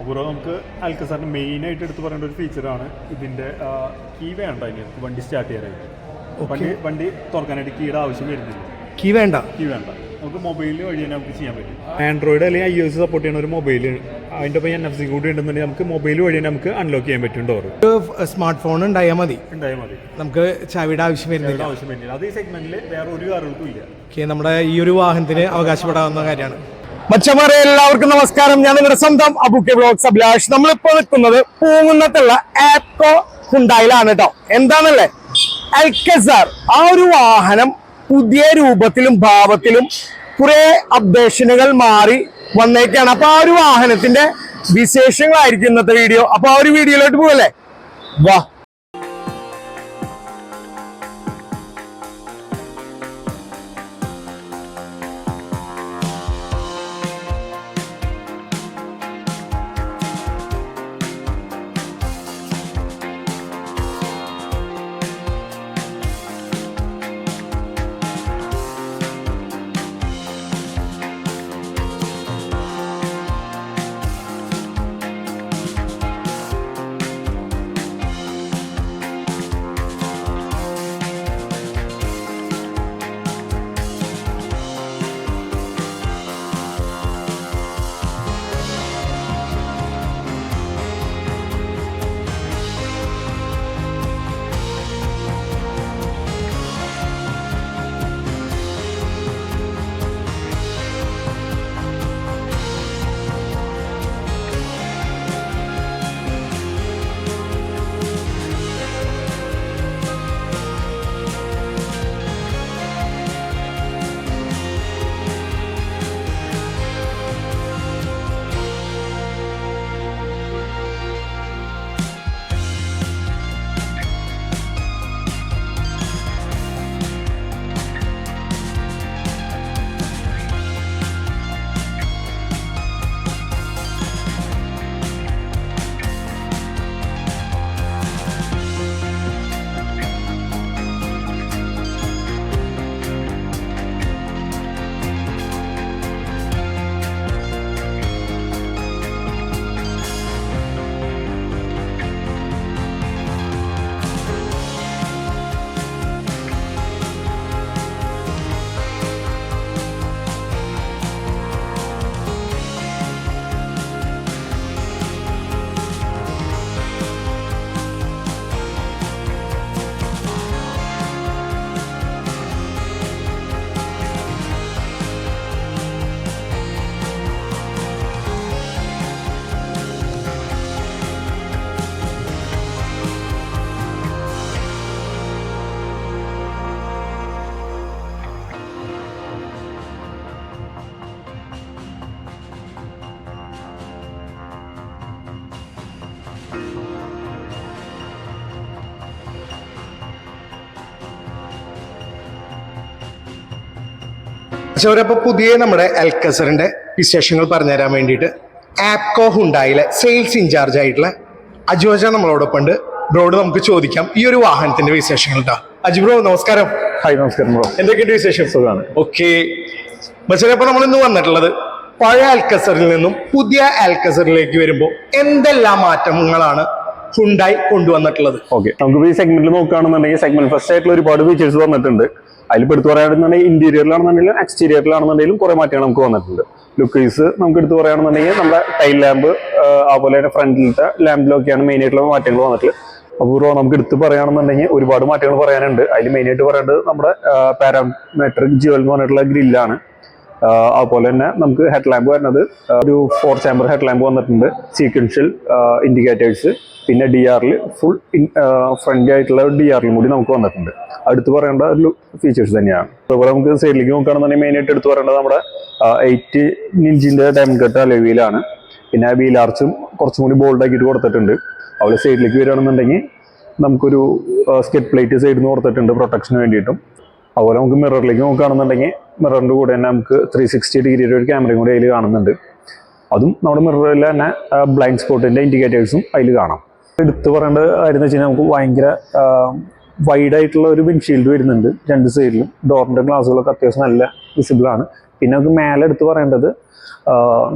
അപ്പോൾ നമുക്ക് അൽക്ക സാറിന് മെയിനായിട്ട് എടുത്ത് പറയേണ്ട ഒരു ഫീച്ചറാണ് ഇതിന്റെ കീ വേണ്ട ഇനി. വണ്ടി സ്റ്റാർട്ട് ചെയ്യാനായിട്ട്. വണ്ടി വണ്ടി തുറക്കാനായിട്ട് കീയുടെ ആവശ്യം വരുന്നില്ല. കീ വേണ്ട. കീ വേണ്ട. നമുക്ക് മൊബൈൽ വഴി തന്നെ നമുക്ക് ചെയ്യാൻ പറ്റും. ആൻഡ്രോയിഡ് അല്ലെങ്കിൽ ഐ എസ് സപ്പോർട്ട് ചെയ്യുന്ന ഒരു മൊബൈൽ അതിന്റെ ഒപ്പം എൻ എഫ് സി കൂടി ഉണ്ടെന്നുണ്ടെങ്കിൽ നമുക്ക് മൊബൈൽ വഴി തന്നെ നമുക്ക് അൺലോക്ക് ചെയ്യാൻ പറ്റും ഡോർ ഒരു സ്മാർട്ട് ഫോൺ ഉണ്ടായാൽ മതി. ഉണ്ടായാൽ മതി. നമുക്ക് ചാവിയുടെ ആവശ്യം വരുന്നില്ല. ആവശ്യം വരുന്നില്ല. അത് ഈ സെഗ്മെന്റിൽ വേറെ ഒരു കാറുകൾക്കും ഇല്ല. ഓക്കെ നമ്മുടെ ഈ ഒരു വാഹനത്തിന് അവകാശപ്പെടാവുന്ന കാര്യമാണ്. മച്ചമാരെ എല്ലാവർക്കും നമസ്കാരം. ഞാൻ നിങ്ങളുടെ സ്വന്തം അബുക്കെ ബ്ലോഗ്സ് അഭിലാഷ്. നമ്മളിപ്പോ നിൽക്കുന്നത് പൂങ്ങുന്നത്തുള്ള ആപ്കോ ഹുണ്ടായിലാണ് കേട്ടോ എന്താണല്ലേ? അൽക്കസാർ ആ ഒരു വാഹനം പുതിയ രൂപത്തിലും ഭാവത്തിലും കുറെ അപ്ഡേഷനുകൾ മാറി വന്നേക്കാണ്. അപ്പൊ ആ ഒരു വാഹനത്തിന്റെ വിശേഷങ്ങളായിരിക്കും ഇന്നത്തെ വീഡിയോ അപ്പൊ ആ ഒരു വീഡിയോയിലോട്ട് പോകല്ലേ വാ. പക്ഷെ പുതിയ നമ്മുടെ അൽക്കസറിന്റെ വിശേഷങ്ങൾ പറഞ്ഞുതരാൻ വേണ്ടിയിട്ട് ആപ്കോ ഹുണ്ടായിലെ സെയിൽസ് ഇൻചാർജ് ആയിട്ടുള്ള അജുവജ നമ്മളോടൊപ്പം ഉണ്ട്. ബ്രോഡ് നമുക്ക് ചോദിക്കാം. ഈ ഒരു വാഹനത്തിന്റെ വിശേഷങ്ങൾ കേട്ടോ അജു ബ്രോ നമസ്കാരം. ഹായ് നമസ്കാരം ബ്രോ. എന്തൊക്കെയുണ്ട് വിശേഷം? സുഖമാണ്. ഓക്കെ. അപ്പൊ നമ്മൾ ഇന്ന് വന്നിട്ടുള്ളത് പഴയ അൽക്കസറിൽ നിന്നും പുതിയ അൽക്കസറിലേക്ക് വരുമ്പോൾ എന്തെല്ലാം മാറ്റങ്ങളാണ് ഹുണ്ടായി കൊണ്ടുവന്നിട്ടുള്ളത്. ഓക്കെ നമുക്ക് ഈ സെഗ്മെന്റിൽ നോക്കുകയാണെന്നുണ്ടെങ്കിൽ സെഗ്മെന്റ് ഫസ്റ്റ് ആയിട്ടുള്ള ഒരുപാട് ഫീച്ചേഴ്സ് വന്നിട്ടുണ്ട്. അതിൽ എടുത്തു പറയുകയാണെന്നുണ്ടെങ്കിൽ ഇന്റീരിയറിലാണെന്നുണ്ടെങ്കിലും എക്സ്റ്റീരിയറിലാണെന്നുണ്ടെങ്കിലും കുറെ മാറ്റങ്ങൾ നമുക്ക് വന്നിട്ടുണ്ട്. ലുക്കീസ് നമുക്ക് എടുത്തു പറയുകയാണെന്നുണ്ടെങ്കിൽ നമ്മുടെ ടൈൽ ലാമ്പ് അതുപോലെ തന്നെ ഫ്രണ്ടിലത്തെ ലാമ്പിലൊക്കെയാണ് മെയിൻ ആയിട്ടുള്ള മാറ്റങ്ങൾ വന്നിട്ടുള്ളത്. അപ്പോൾ നമുക്ക് എടുത്ത് പറയുകയാണെന്നുണ്ടെങ്കിൽ ഒരുപാട് മാറ്റങ്ങൾ പറയാനുണ്ട്. അതിൽ മെയിൻ ആയിട്ട് പറയേണ്ടത് നമ്മുടെ പാരാമെട്രിക് ജുവൽ എന്ന് പറഞ്ഞിട്ടുള്ള ഗ്രില്ലാണ് അതുപോലെ തന്നെ നമുക്ക് ഹെഡ് ലാമ്പ് വരുന്നത് ഒരു ഫോർ ചാമ്പർ ഹെഡ് ലാമ്പ് വന്നിട്ടുണ്ട് സീക്വൻഷ്യൽ ഇൻഡിക്കേറ്റേഴ്സ് പിന്നെ ഡി ആറിൽ ഫുൾ ഫ്രണ്ട് ആയിട്ടുള്ള ഡി ആറിലും കൂടി നമുക്ക് വന്നിട്ടുണ്ട്. അടുത്ത് പറയേണ്ട ഒരു ഫീച്ചേഴ്സ് തന്നെയാണ്. അതുപോലെ നമുക്ക് സൈഡിലേക്ക് നോക്കുകയാണെന്നുണ്ടെങ്കിൽ മെയിൻ ആയിട്ട് എടുത്ത് പറയേണ്ടത് നമ്മുടെ എയ്റ്റ് ഇഞ്ചിന്റെ ഡയമണ്ട് കട്ട് അലവിയിലാണ് പിന്നെ വീൽ ആർച്ചും കുറച്ചും കൂടി ബോൾഡ് ആക്കിയിട്ട് കൊടുത്തിട്ടുണ്ട്. അവിടെ സൈഡിലേക്ക് വരികയാണെന്നുണ്ടെങ്കിൽ നമുക്കൊരു സ്കെറ്റ് പ്ലേറ്റ് സൈഡിൽ നിന്ന് കൊടുത്തിട്ടുണ്ട് പ്രൊട്ടക്ഷന് വേണ്ടിയിട്ടും. അതുപോലെ നമുക്ക് മിററിലേക്ക് നോക്കുകയാണെന്നുണ്ടെങ്കിൽ മിററിന്റെ കൂടെ തന്നെ നമുക്ക് ത്രീ സിക്സ്റ്റി ഡിഗ്രിയുടെ ഒരു ക്യാമറയും കൂടി അതിൽ കാണുന്നുണ്ട്. അതും നമ്മുടെ മിററിൽ തന്നെ ബ്ലൈൻഡ് സ്പോട്ടിന്റെ ഇൻഡിക്കേറ്റേഴ്സും അതിൽ കാണാം. എടുത്തു പറയേണ്ട കാര്യം എന്ന് വെച്ച് കഴിഞ്ഞാൽ നമുക്ക് ഭയങ്കര വൈഡ് ആയിട്ടുള്ള ഒരു വിൻഷീൽഡ് വരുന്നുണ്ട് രണ്ട് സൈഡിലും ഡോറിന്റെ ഗ്ലാസ്സുകളൊക്കെ അത്യാവശ്യം നല്ല വിസിബിൾ ആണ്. പിന്നെ നമുക്ക് മേലെ എടുത്ത് പറയേണ്ടത്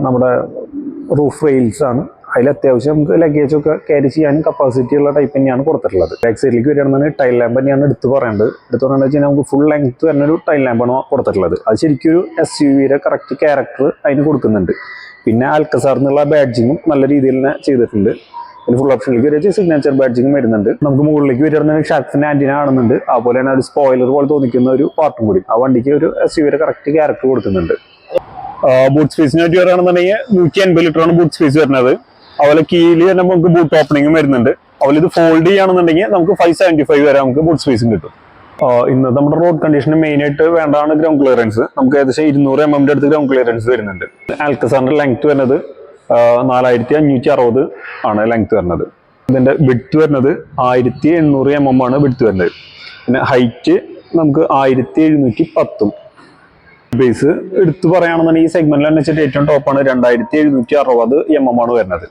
നമ്മുടെ റൂഫ് റെയിൽസ് ആണ്. അതിൽ അത്യാവശ്യം നമുക്ക് ലഗേജ് ഒക്കെ ക്യാരി ചെയ്യാൻ കപ്പാസിറ്റി ഉള്ള ടൈപ്പ് തന്നെയാണ് കൊടുത്തിട്ടുള്ളത്. ബാക്ക് സൈഡിലേക്ക് വരികയാണെന്നുണ്ടെങ്കിൽ ടൈൽ ലാമ്പ് തന്നെയാണ് എടുത്ത് പറയേണ്ടത്. എടുത്ത് പറയുന്നത് നമുക്ക് ഫുൾ ലെങ്ത് വരുന്ന ഒരു ടൈൽ ലാമ്പാണ് കൊടുത്തിട്ടുള്ളത്. അത് ശരിക്കും ഒരു എസ് യു വിയുടെ കറക്റ്റ് ക്യാരക്ടർ അതിന് കൊടുക്കുന്നുണ്ട്. പിന്നെ ആൽക്കസാർ എന്നുള്ള ബാഡ്ജിങ്ങും നല്ല രീതിയിൽ തന്നെ ചെയ്തിട്ടുണ്ട്. പിന്നെ ഫുൾ ഓപ്ഷനിലേക്ക് വരിക സിഗ്നേച്ചർ ബാഡ്ജിങ്ങും വരുന്നുണ്ട്. നമുക്ക് മുകളിലേക്ക് വരികയാണെന്നുണ്ടെങ്കിൽ ഷാർക്കിന്റെ ആന്റിന കാണുന്നുണ്ട്. അതുപോലെ തന്നെ ഒരു സ്പോയിലർ പോലെ തോന്നിക്കുന്ന ഒരു പാർട്ടും കൂടി. ആ വണ്ടിക്ക് ഒരു എസ് യു വിയുടെ കറക്റ്റ് ക്യാരക്ടർ കൊടുക്കുന്നുണ്ട്. ബൂട്ട് സ്പേസിനെ പറ്റി പറയുകയാണെന്നുണ്ടെങ്കിൽ നൂറ്റി അൻപത് ലിറ്ററാണ് ബൂട്ട് സ്പേസ് വരുന്നത്. അതുപോലെ കീഴിൽ തന്നെ നമുക്ക് ബൂട്ട് ഓപ്പണിംഗും വരുന്നുണ്ട്. അതുപോലെ ഇത് ഫോൾഡ് ചെയ്യുകയാണെന്നുണ്ടെങ്കിൽ നമുക്ക് ഫൈവ് സെവന്റി ഫൈവ് വരെ നമുക്ക് ബൂട്ട് സ്പേസും കിട്ടും. ഇന്ന് നമ്മുടെ റോഡ് കണ്ടീഷന് മെയിൻ ആയിട്ട് വേണ്ടതാണ് ഗ്രൗണ്ട് ക്ലിയറൻസ് നമുക്ക് ഏകദേശം ഇരുന്നൂറ് എം എമ്മിന്റെ അടുത്ത് ഗ്രൗണ്ട് ക്ലിയറൻസ് വരുന്നുണ്ട്. ആൽക്കസാറിന്റെ ലെങ്ത് വരുന്നത് നാലായിരത്തി അഞ്ഞൂറ്റി അറുപത് ആണ് ലെങ്ത് വരുന്നത്. ഇതിന്റെ വിഡ്ത്ത് വരുന്നത് ആയിരത്തി എണ്ണൂറ് എം എം ആണ് വിഡ്ത്ത് വരുന്നത്. പിന്നെ ഹൈറ്റ് നമുക്ക് ആയിരത്തി എഴുന്നൂറ്റി പത്തും ബേസ് എടുത്തു പറയുകയാണെന്നുണ്ടെങ്കിൽ ഈ സെഗ്മെന്റിൽ തന്നെ വെച്ചിട്ട് ഏറ്റവും ടോപ്പാണ് രണ്ടായിരത്തി എഴുന്നൂറ്റി അറുപത് എം എം ആണ് വരുന്നത്.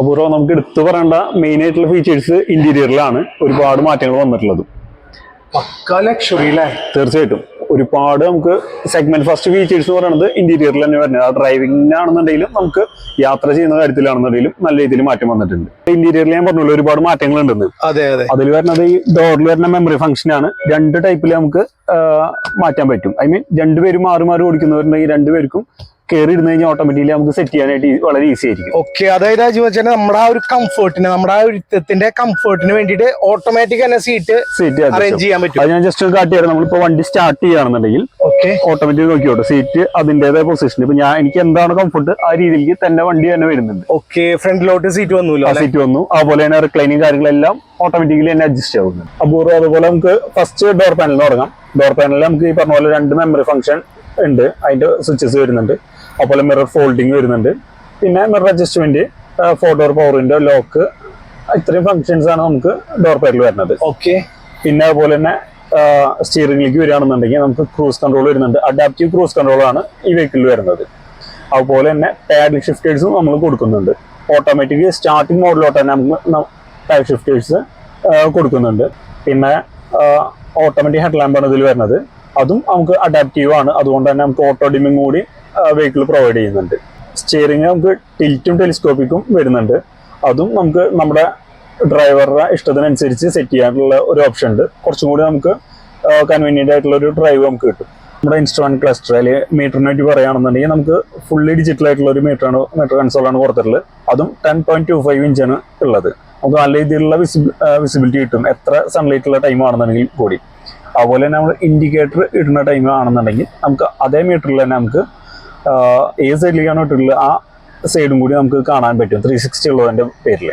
അപൂർവം നമുക്ക് എടുത്തു പറയേണ്ട മെയിൻ ആയിട്ടുള്ള ഫീച്ചേഴ്സ് ഇന്റീരിയറിലാണ് ഒരുപാട് മാറ്റങ്ങൾ വന്നിട്ടുള്ളത്. തീർച്ചയായിട്ടും. ഒരുപാട് നമുക്ക് സെഗ്മെന്റ് ഫസ്റ്റ് ഫീച്ചേഴ്സ് എന്ന് പറയുന്നത് ഇന്റീരിയറിൽ തന്നെ വരുന്നത്. ആ ഡ്രൈവിംഗിനാണെന്നുണ്ടെങ്കിലും നമുക്ക് യാത്ര ചെയ്യുന്ന കാര്യത്തിലാണെന്നുണ്ടെങ്കിലും നല്ല രീതിയിൽ മാറ്റം വന്നിട്ടുണ്ട്. ഇന്റീരിയറിൽ ഞാൻ പറഞ്ഞു ഒരുപാട് മാറ്റങ്ങൾ ഉണ്ട് അതെ അതെ. അതിൽ വരുന്നത് ഈ ഡോറിൽ വരുന്ന മെമ്മറി ഫംഗ്ഷൻ ആണ്. രണ്ട് ടൈപ്പിൽ നമുക്ക് മാറ്റാൻ പറ്റും. ഐ മീൻ രണ്ടുപേരും മാറി മാറി ഓടിക്കുന്നവരുണ്ടെങ്കിൽ രണ്ടുപേർക്കും കയറി ഇരുന്ന് കഴിഞ്ഞാൽ ഓട്ടോമാറ്റിക്കലി നമുക്ക് സെറ്റ് ചെയ്യാനായിട്ട് വളരെ ഈസി ആയിരിക്കും. ഓക്കെ അതായത് അജു വെച്ചാൽ നമ്മുടെ ആ ഒരു കംഫർട്ടിന് നമ്മുടെ ആ ഒരു ഇരുത്തത്തിന്റെ കംഫർട്ടിന് വേണ്ടിയിട്ട് ഓട്ടോമാറ്റിക് തന്നെ സീറ്റ് സീറ്റ് അറേഞ്ച് ചെയ്യാൻ പറ്റും. അത് ഞാൻ ജസ്റ്റ് കാട്ടിയായിരുന്നു നമ്മളിപ്പോ വണ്ടി സ്റ്റാർട്ട് ചെയ്യുകയാണെന്നുണ്ടെങ്കിൽ ഓക്കെ ഓട്ടോമാറ്റിക് നോക്കിയോട്ടെ സീറ്റ് അതിന്റേതായ പൊസിഷൻ ഇപ്പൊ ഞാൻ എനിക്ക് എന്താണ് കംഫർട്ട് ആ രീതിയിൽ തന്നെ വണ്ടി തന്നെ വരുന്നുണ്ട്. ഓക്കെ ഫ്രണ്ടിലോട്ട് സീറ്റ് വന്നു സീറ്റ് വന്നു. അതുപോലെ തന്നെ റിക്ലൈനിങ് കാര്യങ്ങളെല്ലാം ഓട്ടോമാറ്റിക്കലി തന്നെ അഡ്ജസ്റ്റ് ആവുന്നു അപ്പോൾ അതുപോലെ നമുക്ക് ഫസ്റ്റ് ഡോർ പാനൽ തുടങ്ങാം. ഡോർ പാനലിൽ നമുക്ക് ഈ പറഞ്ഞ പോലെ രണ്ട് മെമ്മറി ഫംഗ്ഷൻ ഉണ്ട്. അതിന്റെ സ്വിച്ചസ് വരുന്നുണ്ട്. അതുപോലെ മിറർ ഫോൾഡിങ് വരുന്നുണ്ട്. പിന്നെ mirror adjustment four door power window lock ഇത്രയും ഫംഗ്ഷൻസ് ആണ് നമുക്ക് ഡോർ പേരിൽ വരുന്നത്. ഓക്കെ പിന്നെ അതുപോലെ തന്നെ സ്റ്റിയറിംഗിലേക്ക് വരികയാണെന്നുണ്ടെങ്കിൽ നമുക്ക് ക്രൂസ് കൺട്രോൾ വരുന്നുണ്ട്. അഡാപ്റ്റീവ് ക്രൂസ് കൺട്രോൾ ആണ് ഈ വെഹിക്കിളിൽ വരുന്നത്. അതുപോലെ തന്നെ പാഡിൽ ഷിഫ്റ്റേഴ്സും നമ്മൾ കൊടുക്കുന്നുണ്ട്. ഓട്ടോമാറ്റിക് സ്റ്റാർട്ടിംഗ് മോഡിലോട്ട് തന്നെ നമുക്ക് പാഡ് ഷിഫ്റ്റേഴ്സ് കൊടുക്കുന്നുണ്ട്. പിന്നെ ഓട്ടോമാറ്റിക് ഹെഡ് ലാമ്പാണ് ഇതിൽ വരുന്നത്. അതും നമുക്ക് അഡാപ്റ്റീവ് ആണ്. അതുകൊണ്ട് തന്നെ നമുക്ക് ഓട്ടോ ഡിമിങ് കൂടി വെഹിക്കിൾ പ്രൊവൈഡ് ചെയ്യുന്നുണ്ട്. സ്റ്റിയറിംഗ് നമുക്ക് ടിൽറ്റും ടെലിസ്കോപ്പിക്കും വരുന്നുണ്ട്. അതും നമുക്ക് നമ്മുടെ ഡ്രൈവറുടെ ഇഷ്ടത്തിനനുസരിച്ച് സെറ്റ് ചെയ്യാനുള്ള ഒരു ഓപ്ഷൻ ഉണ്ട്. കുറച്ചും കൂടി നമുക്ക് കൺവീനിയന്റ് ആയിട്ടുള്ള ഒരു ഡ്രൈവ് നമുക്ക് കിട്ടും. നമ്മുടെ ഇൻസ്ട്രുമെന്റ് ക്ലസ്റ്റർ അല്ലെങ്കിൽ മീറ്ററിനെ പറ്റി പറയുകയാണെന്നുണ്ടെങ്കിൽ നമുക്ക് ഫുള്ളി ഡിജിറ്റൽ ആയിട്ടുള്ള ഒരു മീറ്ററാണ് മീറ്റർ കൺസോളാണ് കൊടുത്തിട്ടുള്ളത്. അതും ടെൻ പോയിന്റ് ടു ഫൈവ് ഇഞ്ചാണ് ഉള്ളത്. നമുക്ക് നല്ല രീതിയിലുള്ള വിസിബിലിറ്റി കിട്ടും. എത്ര സൺലൈറ്റ് ഉള്ള ടൈം ആണെന്നുണ്ടെങ്കിൽ കൂടി. അതുപോലെ തന്നെ നമ്മൾ ഇൻഡിക്കേറ്റർ ഇടുന്ന ടൈം ആണെന്നുണ്ടെങ്കിൽ നമുക്ക് അതേ മീറ്ററിൽ തന്നെ നമുക്ക് ഏത് സൈഡിലേക്കാണോ ഇട്ടിട്ടുള്ളത് ആ സൈഡും കൂടി നമുക്ക് കാണാൻ പറ്റും. ത്രീ സിക്സ്റ്റി ഉള്ളതിന്റെ പേരിൽ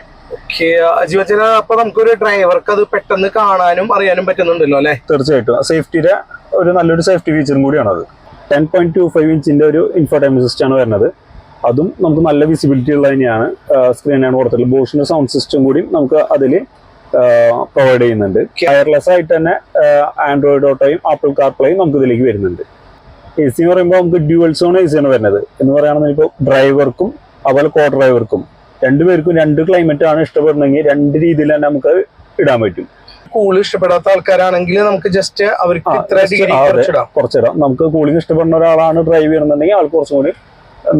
അപ്പൊ നമുക്കൊരു ഡ്രൈവർക്ക് അത് പെട്ടെന്ന് കാണാനും അറിയാനും പറ്റുന്നുണ്ടല്ലോ അല്ലെ? തീർച്ചയായിട്ടും. സേഫ്റ്റിയുടെ ഒരു നല്ലൊരു സേഫ്റ്റി ഫീച്ചറും കൂടിയാണ് അത്. ടെൻ പോയിന്റ് ടു ഫൈവ് ഇഞ്ചിന്റെ ഒരു ഇൻഫോടൈമിക് സിസ്റ്റം ആണ് വരുന്നത്. അതും നമുക്ക് നല്ല വിസിബിലിറ്റി ഉള്ള തന്നെയാണ്. സ്ക്രീനാണ് കൊടുത്തിട്ടുള്ളത്. ബോഷിന്റെ സൗണ്ട് സിസ്റ്റം കൂടി നമുക്ക് അതിൽ പ്രൊവൈഡ് ചെയ്യുന്നുണ്ട്. വയർലെസ് ആയിട്ട് തന്നെ ആൻഡ്രോയിഡ് ഓട്ടോയും ആപ്പിൾ കാർപ്ലേയും നമുക്ക് ഇതിലേക്ക് വരുന്നുണ്ട്. എ സി എന്ന് പറയുമ്പോൾ നമുക്ക് ഡ്യുവൽ സോൺ എ സി ആണ് വരുന്നത്. എന്ന് പറയുകയാണെന്നുണ്ടെങ്കിൽ ഇപ്പോൾ ഡ്രൈവർക്കും അതുപോലെ കോ ഡ്രൈവർക്കും രണ്ടുപേർക്കും രണ്ട് ക്ലൈമറ്റ് ആണ് ഇഷ്ടപ്പെടുന്നെങ്കിൽ രണ്ട് രീതിയിൽ തന്നെ നമുക്ക് ഇടാൻ പറ്റും. കൂൾ ഇഷ്ടപ്പെടാത്ത ആൾക്കാരാണെങ്കിൽ നമുക്ക് ജസ്റ്റ് അവർക്ക് ഇത്ര ഡിഗ്രി കുറച്ചിടാം. നമുക്ക് കൂളിംഗ് ഇഷ്ടപ്പെടുന്ന ഒരാളാണ് ഡ്രൈവ് ചെയ്യണമെന്നുണ്ടെങ്കിൽ ആൾക്ക് കുറച്ചും കൂടി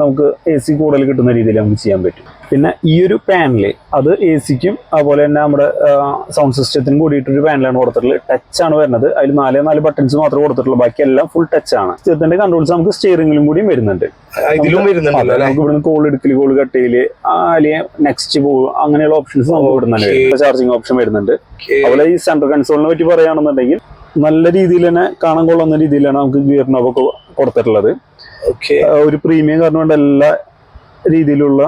നമുക്ക് എ സി കൂടുതൽ കിട്ടുന്ന രീതിയിൽ നമുക്ക് ചെയ്യാൻ പറ്റും. പിന്നെ ഈ ഒരു പാനൽ അത് എ സിക്കും അതുപോലെ തന്നെ നമ്മുടെ സൗണ്ട് സിസ്റ്റത്തിനും കൂടിയിട്ടൊരു പാനലാണ് കൊടുത്തിട്ടുള്ളത്. ടച്ച് ആണ് വരുന്നത്. അതിൽ നാല് നാല് ബട്ടൺസ് മാത്രമേ കൊടുത്തിട്ടുള്ളൂ. ബാക്കി എല്ലാം ഫുൾ ടച്ച് ആണ്. സിസ്റ്റത്തിന്റെ കൺട്രോൾസ് നമുക്ക് സ്റ്റിയറിംഗിലും കൂടിയും വരുന്നുണ്ട്. നമുക്ക് ഇവിടുന്ന് കോൾ എടുക്കൽ കോൾ കട്ടയിൽ അല്ലെങ്കിൽ നെക്സ്റ്റ് പോകും അങ്ങനെയുള്ള ഓപ്ഷൻസ് നമുക്ക് ഇവിടുന്ന് ചാർജിങ് ഓപ്ഷൻ വരുന്നുണ്ട്. അതുപോലെ ഈ സെൻട്രൽ കൺസോളിനെ പറ്റി പറയുകയാണെന്നുണ്ടെങ്കിൽ നല്ല രീതിയിൽ തന്നെ കാണാൻ കൊള്ളുന്ന രീതിയിലാണ് നമുക്ക് ഗിയർ നോബ് കൊടുത്തിട്ടുള്ളത്. ഒരു പ്രീമിയം കാരണം കൊണ്ട് എല്ലാ രീതിയിലുള്ള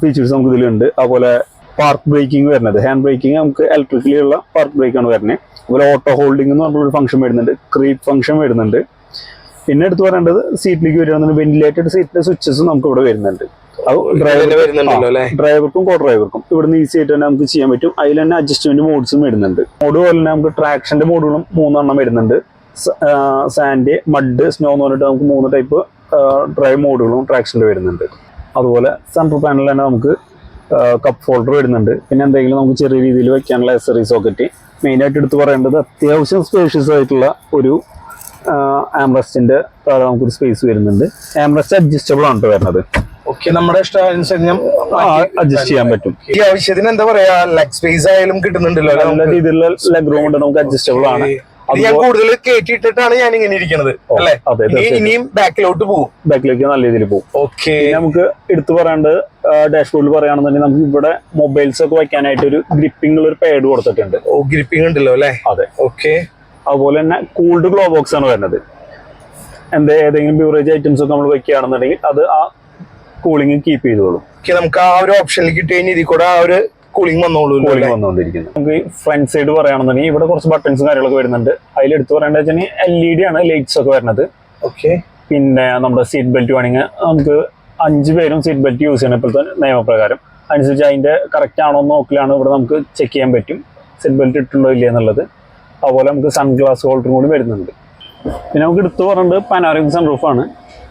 ഫീച്ചേഴ്സ് നമുക്ക് ഇതിലുണ്ട്. അതുപോലെ പാർക്ക് ബ്രേക്കിംഗ് വരുന്നത്. ഹാൻഡ് ബ്രേക്കിംഗ് നമുക്ക് ഇലക്ട്രിക്കലി ഉള്ള പാർക്ക് ബ്രേക്കാണ് വരുന്നത്. അതുപോലെ ഓട്ടോ ഹോൾഡിംഗ് എന്ന് പറഞ്ഞൊരു ഫംഗ്ഷൻ വരുന്നുണ്ട്. ക്രീപ്പ് ഫംഗ്ഷൻ വരുന്നുണ്ട്. പിന്നെ എടുത്തു പറയേണ്ടത് സീറ്റിലേക്ക് വരികയാണെന്നുണ്ടെങ്കിൽ വെന്റിലേറ്റഡ് സീറ്റിന്റെ സ്വിച്ചസ് നമുക്ക് ഇവിടെ വരുന്നുണ്ട്. അത് അല്ലെ? ഡ്രൈവർക്കും കോ ഡ്രൈവർക്കും ഇവിടുന്ന് ഈസി ആയിട്ട് തന്നെ നമുക്ക് ചെയ്യാൻ പറ്റും. അതിൽ തന്നെ അഡ്ജസ്റ്റ്മെന്റ് മോഡ്സും വരുന്നുണ്ട്. മോഡ് പോലെ തന്നെ നമുക്ക് ട്രാക്ഷന്റെ മോഡുകളും മൂന്നെണ്ണം വരുന്നുണ്ട്. സാൻഡ് മഡ് സ്നോ എന്ന് പറഞ്ഞിട്ട് നമുക്ക് മൂന്ന് ടൈപ്പ് ഡ്രൈവ് മോഡുകളും ട്രാക്ഷന്റെ വരുന്നുണ്ട്. അതുപോലെ സെൻട്രൽ പാനൽ തന്നെ നമുക്ക് കപ്പ് ഫോൾഡർ വരുന്നുണ്ട്. പിന്നെ എന്തെങ്കിലും നമുക്ക് ചെറിയ രീതിയിൽ വെക്കാനുള്ള എസറി സോക്കറ്റ് മെയിനായിട്ട് എടുത്ത് പറയേണ്ടത് അത്യാവശ്യം സ്പേഷ്യസ് ആയിട്ടുള്ള ഒരു ആംബ്രസ്റ്റിന്റെ താഴെ നമുക്കൊരു സ്പേസ് വരുന്നുണ്ട്. ആംബ്രസ്റ്റ് അഡ്ജസ്റ്റബിൾ ആണ് വരുന്നത്. ഓക്കെ നമ്മുടെ ഇഷ്ടം അഡ്ജസ്റ്റ് ചെയ്യാൻ പറ്റും. ഈ ആവശ്യത്തിന് എന്താ പറയാ ലെഗ് സ്പേസ് ആയാലും കിട്ടുന്നുണ്ടല്ലോ. നല്ല രീതിയിലുള്ള ലെഗ് റൂം ഉണ്ട് നമുക്ക് അഡ്ജസ്റ്റബിൾ ആണ്. ഞാൻ കൂടുതൽ കേട്ടിട്ടിട്ടാണ് ഞാൻ ഇങ്ങനെ ഇരിക്കുന്നത് അല്ലേ? ഇനിയും ബാക്കിലോട്ട് പോകും. ബാക്കിലേക്ക് നല്ല രീതിയിൽ പോകും. ഓക്കെ. നമുക്ക് എടുത്തു പറയാണ്ട് ഡാഷ്ബോർഡിൽ പറയുകയാണെന്നുണ്ടെങ്കിൽ നമുക്ക് ഇവിടെ മൊബൈൽസ് ഒക്കെ വയ്ക്കാനായിട്ട് ഒരു ഗ്രിപ്പിംഗ് ഉള്ള ഒരു പേഡ് കൊടുത്തിട്ടുണ്ട്. ഓ ഗ്രിപ്പിംഗ് ഉണ്ടല്ലോ അല്ലേ? അതെ. ഓക്കെ. അതുപോലെ തന്നെ കൂൾഡ് ഗ്ലോ ബോക്സ് ആണ് വരുന്നത്. എന്താ ഏതെങ്കിലും ബ്യൂറേജ് ഐറ്റംസ് ഒക്കെ നമ്മൾ വെക്കുകയാണെന്നുണ്ടെങ്കിൽ അത് ആ കൂളിംഗ് കീപ്പ് ചെയ്തോളും. നമുക്ക് ആ ഒരു ഓപ്ഷനിൽ കിട്ടി കഴിഞ്ഞാൽ ഇതിൽ കൂടെ ആ ഒരു കൂളിംഗ് വന്നോളൂ കൂളിംഗ് വന്നുകൊണ്ടിരിക്കുന്നത് നമുക്ക് ഫ്രണ്ട് സൈഡ് പറയുകയാണെന്നുണ്ടെങ്കിൽ ഇവിടെ കുറച്ച് ബട്ടൺസും കാര്യങ്ങളൊക്കെ വരുന്നുണ്ട്. അതിൽ എടുത്തു പറയേണ്ടത് വെച്ചാൽ എൽ ഇ ഡി ആണ് ലൈറ്റ്സ് ഒക്കെ വരുന്നത്. ഓക്കെ പിന്നെ നമ്മുടെ സീറ്റ് ബെൽറ്റ് വേണമെങ്കിൽ നമുക്ക് അഞ്ച് പേരും സീറ്റ് ബെൽറ്റ് യൂസ് ചെയ്യണം ഇപ്പോഴത്തെ നിയമപ്രകാരം. അനുസരിച്ച് അതിന്റെ കറക്റ്റ് ആണോ എന്ന് നോക്കിലാണ് ഇവിടെ നമുക്ക് ചെക്ക് ചെയ്യാൻ പറ്റും. സീറ്റ് ബെൽറ്റ് ഇട്ടുണ്ടോ ഇല്ല എന്നുള്ളത്. അതുപോലെ നമുക്ക് സൺഗ്ലാസ് ഹോൾഡറും കൂടി വരുന്നുണ്ട്. പിന്നെ നമുക്ക് എടുത്തു പറഞ്ഞത് പനാറിക് സൺറൂഫ് ആണ്.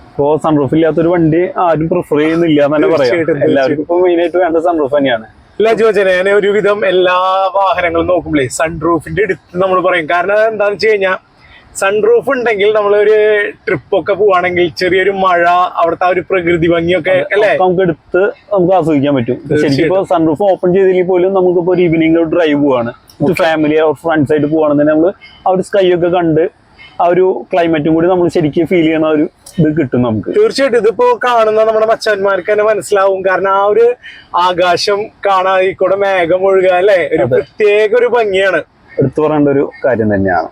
ഇപ്പോൾ സൺറൂഫ് ഇല്ലാത്തൊരു വണ്ടി ആരും പ്രിഫർ ചെയ്യുന്നില്ല എന്ന് തന്നെ പറയാം. എല്ലാവർക്കും ഇപ്പോൾ മെയിൻ ആയിട്ട് വേണ്ട സൺറൂഫ് തന്നെയാണ്. ഇല്ല ജോജന ഞാൻ ഒരുവിധം എല്ലാ വാഹനങ്ങളും നോക്കുമ്പോഴേ സൺറൂഫിന്റെ അടുത്ത് നമ്മൾ പറയും. കാരണം എന്താണെന്ന് വെച്ച് കഴിഞ്ഞാൽ സൺറൂഫ് ഉണ്ടെങ്കിൽ നമ്മളൊരു ട്രിപ്പ് ഒക്കെ പോവാണെങ്കിൽ ചെറിയൊരു മഴ അവിടുത്തെ ആ ഒരു പ്രകൃതി ഭംഗിയൊക്കെ അല്ലേ? നമുക്ക് എടുത്ത് നമുക്ക് ആസ്വദിക്കാൻ പറ്റും. ശരിക്കും ഇപ്പോൾ സൺറൂഫ് ഓപ്പൺ ചെയ്തില്ലെങ്കിൽ പോലും നമുക്കിപ്പോൾ ഒരു ഈവനിങ്ങിൽ ഡ്രൈവ് പോവാണ്. ഫാമിലി ഫ്രണ്ട്സ് ആയിട്ട് പോവാണെന്നുണ്ടെങ്കിൽ നമ്മൾ ആ ഒരു സ്കൈ ഒക്കെ കണ്ട് ആ ഒരു ക്ലൈമറ്റും കൂടി നമ്മൾ ശരിക്കും ഫീൽ ചെയ്യുന്ന ഒരു ഇത് കിട്ടും നമുക്ക്. തീർച്ചയായിട്ടും. ഇതിപ്പോ കാണുന്ന നമ്മുടെ മച്ചന്മാർക്ക് തന്നെ മനസ്സിലാവും. കാരണം ആ ഒരു ആകാശം കാണാൻ ഈ കൂടെ മേഘം ഒഴുകുക അല്ലെ? ഒരു പ്രത്യേക ഒരു ഭംഗിയാണ്. എടുത്തു പറയേണ്ട ഒരു കാര്യം തന്നെയാണ്.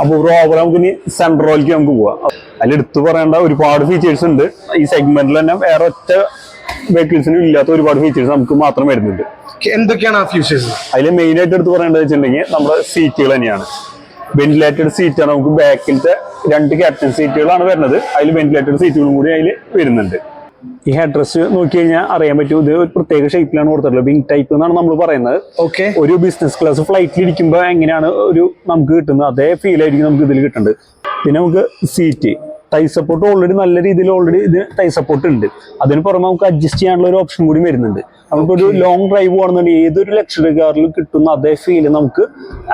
അപ്പൊ ഓവർ നമുക്ക് ഇനി സെൻട്രോയിലേക്ക് നമുക്ക് പോവാം. അതിൽ എടുത്തു പറയേണ്ട ഒരുപാട് ഫീച്ചേഴ്സ് ഉണ്ട്. ഈ സെഗ്മെന്റിൽ തന്നെ വേറെ ഒറ്റ വെഹിക്കിൾസിനും ഇല്ലാത്ത ഒരുപാട് ഫീച്ചേഴ്സ് നമുക്ക് മാത്രം വരുന്നുണ്ട്. എന്തൊക്കെയാണ് ആ ഫീച്ചേഴ്സ് അതിൽ മെയിൻ ആയിട്ട് എടുത്തു പറയേണ്ടത് വെച്ചിട്ടുണ്ടെങ്കിൽ നമ്മുടെ സീറ്റുകൾ തന്നെയാണ്. വെന്റിലേറ്റഡ് സീറ്റാണ് നമുക്ക് ബാക്കിലത്തെ രണ്ട് ക്യാപ്റ്റൻ സീറ്റുകളാണ് വരുന്നത്. അതിൽ വെന്റിലേറ്റഡ് സീറ്റുകളും കൂടി അതിൽ വരുന്നുണ്ട്. ഈ ഹെഡ് ഡ്രസ് നോക്കി കഴിഞ്ഞാൽ അറിയാൻ പറ്റും ഇത് ഒരു പ്രത്യേക ഷേപ്പിലാണ് കൊടുത്തിട്ടുള്ളത്. വിങ് ടൈപ്പ് എന്നാണ് നമ്മൾ പറയുന്നത്. ഓക്കെ ഒരു ബിസിനസ് ക്ലാസ് ഫ്ലൈറ്റിൽ ഇരിക്കുമ്പോൾ എങ്ങനെയാണ് ഒരു നമുക്ക് കിട്ടുന്നത്? അതേ ഫീൽ ആയിരിക്കും നമുക്ക് ഇതിൽ കിട്ടുന്നത് പിന്നെ നമുക്ക് സീറ്റ് ടൈ സപ്പോർട്ട് ഓൾറെഡി നല്ല രീതിയിൽ ഓൾറെഡി ഇതിന് ടൈ സപ്പോർട്ട് ഉണ്ട്. അതിന് പുറമെ നമുക്ക് അഡ്ജസ്റ്റ് ചെയ്യാനുള്ള ഒരു ഓപ്ഷൻ കൂടി വരുന്നുണ്ട്. നമുക്കൊരു ഒരു ലോങ് ഡ്രൈവ് പോകണമെന്നുണ്ടെങ്കിൽ ഏതൊരു ലക്ഷറി കാറിലും കിട്ടുന്ന അതേ ഫീൽ നമുക്ക്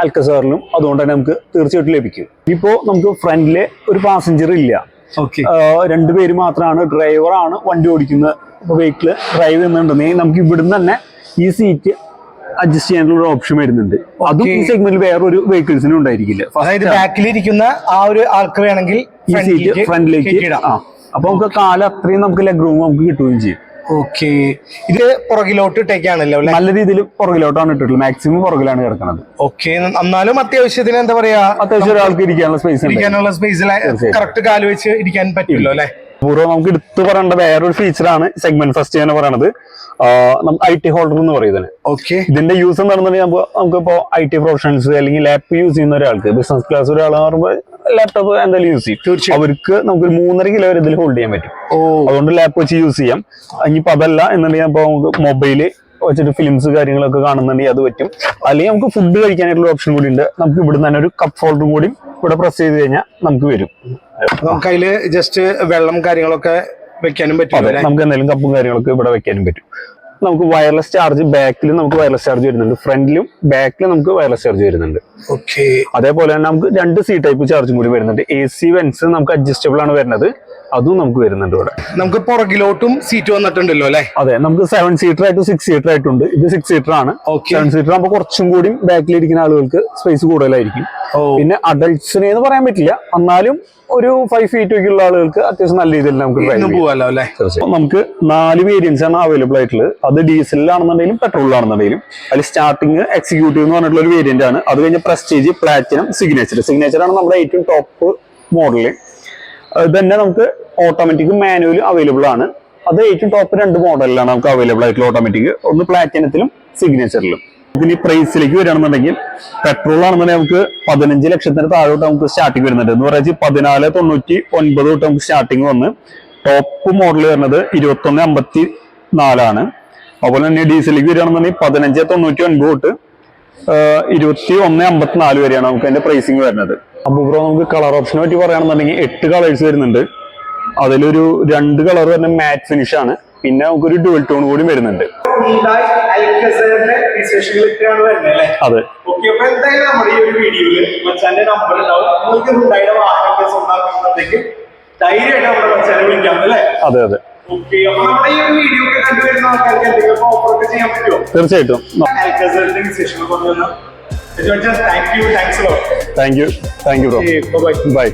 ആൽക്കസാറിലും അതുകൊണ്ട് തന്നെ നമുക്ക് തീർച്ചയായിട്ടും ലഭിക്കും. ഇപ്പോൾ നമുക്ക് ഫ്രണ്ടിലെ ഒരു പാസഞ്ചർ ഇല്ല. രണ്ടുപേര് മാത്രമാണ് ഡ്രൈവറാണ് വണ്ടി ഓടിക്കുന്ന വെഹിക്കിൾ ഡ്രൈവ് ചെയ്യുന്നുണ്ടെങ്കിൽ നമുക്ക് ഇവിടുന്ന് തന്നെ ഈ സീറ്റ് അഡ്ജസ്റ്റ് ചെയ്യാനുള്ള ഒരു ഓപ്ഷൻ വരുന്നുണ്ട്. അതും ഈ സെഗ്മെന്റിൽ വേറൊരു വെഹിക്കിൾസിനും ഉണ്ടായിരിക്കില്ല. അതായത് ബാക്കിലിരിക്കുന്ന ആ ഒരു ആൾക്ക് വേണമെങ്കിൽ ഈ സീറ്റ് ഫ്രണ്ടിലേക്ക്. അപ്പൊ നമുക്ക് കാലം അത്രയും നമുക്ക് ലെഗ് റൂം നമുക്ക് കിട്ടുകയും ചെയ്യും. ഓക്കെ ഇത് പുറകിലോട്ട് ഇട്ടേക്കാണല്ലോ നല്ല രീതിയിൽ പുറകിലോട്ടാണ് ഇട്ടിട്ടുള്ളത്. മാക്സിമം പുറകിലാണ് കിടക്കുന്നത്. ഓക്കെ എന്നാലും അത്യാവശ്യത്തിന് എന്താ പറയാ? അത്യാവശ്യം ഒരാൾക്ക് ഇരിക്കാനുള്ള സ്പേസ് ഇരിക്കാനുള്ള സ്പേസിൽ കറക്റ്റ് കാൽ വെച്ച് ഇരിക്കാൻ പറ്റുമല്ലോ അല്ലെ? പൂർവം നമുക്ക് എടുത്തു പറയേണ്ട വേറൊരു ഫീച്ചറാണ് സെഗ്മെന്റ് ഫസ്റ്റ് എന്ന് പറയുന്നത് ഐ ടി ഹോൾഡർ എന്ന് പറയുന്നത് ഓക്കെ ഇതിന്റെ യൂസ് എന്താണെന്നുണ്ടെങ്കിൽ നമുക്ക് നമുക്കിപ്പോ ഐ ടി പ്രൊഫഷണൽസ് അല്ലെങ്കിൽ ലാപ്പ് യൂസ് ചെയ്യുന്ന ഒരാൾക്ക് ബിസിനസ് ക്ലാസ് ഒരാൾ പറയുമ്പോൾ ലാപ്ടോപ്പ് എന്തായാലും യൂസ് ചെയ്യും. തീർച്ചയായും. അവർക്ക് നമുക്ക് ഒരു മൂന്നര കിലോ വരെ ഇതിൽ ഹോൾഡ് ചെയ്യാൻ പറ്റും. അതുകൊണ്ട് ലാപ്പ് വെച്ച് യൂസ് ചെയ്യാം. ഇനിയിപ്പോ അതല്ല എന്നുണ്ടെങ്കിൽ അപ്പോൾ നമുക്ക് മൊബൈൽ വെച്ചിട്ട് ഫിലിംസ് കാര്യങ്ങളൊക്കെ കാണുന്നുണ്ടെങ്കിൽ അത് പറ്റും. അല്ലെങ്കിൽ നമുക്ക് ഫുഡ് കഴിക്കാനായിട്ടുള്ള ഓപ്ഷൻ കൂടി ഉണ്ട്. നമുക്ക് ഇവിടെ തന്നെ ഒരു കപ്പ് ഹോൾഡറും കൂടി ഇവിടെ പ്രസ് ചെയ്ത് കഴിഞ്ഞാൽ നമുക്ക് വരും. നമുക്ക് അതിൽ ജസ്റ്റ് വെള്ളം കാര്യങ്ങളൊക്കെ വെക്കാനും പറ്റും നമുക്ക് എന്തെങ്കിലും കപ്പും കാര്യങ്ങളൊക്കെ ഇവിടെ വെക്കാനും പറ്റും. നമുക്ക് വയർലെസ് ചാർജ് ബാക്കിലും നമുക്ക് വയർലെസ് ചാർജ് വരുന്നുണ്ട്. ഫ്രണ്ടിലും ബാക്കിലും നമുക്ക് വയർലെസ് ചാർജ് വരുന്നുണ്ട്. ഓക്കെ അതേപോലെ തന്നെ നമുക്ക് രണ്ട് സി ടൈപ്പ് ചാർജും കൂടി വരുന്നുണ്ട്. എ സി വെൻസ് നമുക്ക് അഡ്ജസ്റ്റബിൾ ആണ് വരുന്നത്. അതും നമുക്ക് വരുന്നുണ്ട് ഇവിടെ. നമുക്ക് പുറകിലോട്ടും സീറ്റ് വന്നിട്ടുണ്ടല്ലോ അല്ലെ? അതെ നമുക്ക് സെവൻ സീറ്റർ ആയിട്ട് സിക്സ് സീറ്റർ ആയിട്ടുണ്ട്. ഇത് സിക്സ് സീറ്റർ ആണ്. സെവൻ സീറ്റർ ആകുമ്പോൾ കുറച്ചും കൂടി ബാക്കിലിരിക്കുന്ന ആളുകൾക്ക് സ്പേസ് കൂടുതലായിരിക്കും. പിന്നെ അഡൽട്സിനെ എന്ന് പറയാൻ പറ്റില്ല. എന്നാലും ഒരു ഫൈവ് ഫീറ്റ് ഒക്കെ ഉള്ള ആളുകൾക്ക് അത്യാവശ്യം നല്ല രീതിയിൽ നമുക്ക് നമുക്ക് നാല് വേരിയൻസ് ആണ് അവൈലബിൾ ആയിട്ടുള്ളത്. അത് ഡീസലിലാണെന്നുണ്ടെങ്കിലും പെട്രോളിലാണെന്നുണ്ടെങ്കിലും അതിൽ സ്റ്റാർട്ടിങ് എക്സിക്യൂട്ടീവ് എന്ന് പറഞ്ഞിട്ടുള്ള ഒരു വേരിയന്റ് ആണ്. അത് കഴിഞ്ഞ് പ്രസ്റ്റേജ് പ്ലാറ്റിനം സിഗ്നേച്ചർ സിഗ്നേച്ചർ ആണ് നമ്മുടെ ഏറ്റവും ടോപ്പ് മോഡൽ ഇത് തന്നെ നമുക്ക് ഓട്ടോമാറ്റിക് മാനുവലും അവൈലബിൾ ആണ്. അത് ഏറ്റവും ടോപ്പ് രണ്ട് മോഡലിലാണ് നമുക്ക് അവൈലബിൾ ആയിട്ടുള്ള ഓട്ടോമാറ്റിക് ഒന്ന് പ്ലാറ്റിനത്തിലും സിഗ്നേച്ചറിലും ഇതിന് പ്രൈസിലേക്ക് വരികയാണെന്നുണ്ടെങ്കിൽ പെട്രോൾ ആണെന്നുണ്ടെങ്കിൽ നമുക്ക് പതിനഞ്ച് ലക്ഷത്തിന് താഴോട്ട് നമുക്ക് സ്റ്റാർട്ടിങ് വരുന്നുണ്ട്. എന്ന് പറയുന്നത് പതിനാല് തൊണ്ണൂറ്റി ഒൻപത് തൊട്ട് നമുക്ക് സ്റ്റാർട്ടിങ് വന്ന് ടോപ്പ് മോഡൽ വരുന്നത് ഇരുപത്തൊന്ന് അമ്പത്തി നാലാണ് അതുപോലെ തന്നെ ഡീസലിലേക്ക് വരികയാണെന്നുണ്ടെങ്കിൽ പതിനഞ്ച് തൊണ്ണൂറ്റി ഒൻപത് തൊട്ട് ഇരുപത്തി ഒന്ന് അമ്പത്തിനാല് വരെയാണ് നമുക്ക് അതിന്റെ പ്രൈസിങ് വരുന്നത്. അപ്പൊ ബ്രോ നമുക്ക് കളർ ഓപ്ഷനെ പറ്റി പറയുകയാണെന്നുണ്ടെങ്കിൽ എട്ട് കളേഴ്സ് വരുന്നുണ്ട്. അതിലൊരു രണ്ട് കളർ തന്നെ മാറ്റ് ഫിനിഷ് ആണ്. പിന്നെ നമുക്കൊരു ഡുവൽ ടോൺ കൂടി വരുന്നുണ്ട്. ഒരു അതെ അതെ. ഓക്കെ അപ്പൊ നമ്മുടെ ഈ ഒരു വീഡിയോ ഒക്കെ കണ്ടുവരുന്ന ആൾക്കാർക്ക് എന്തെങ്കിലും ഓഫർ ഒക്കെ ചെയ്യാൻ പറ്റുമോ തീർച്ചയായിട്ടും അൽക്കസറിന്റെ വിശേഷങ്ങൾ പറഞ്ഞു thank you thanks thank you thank you bro bye bye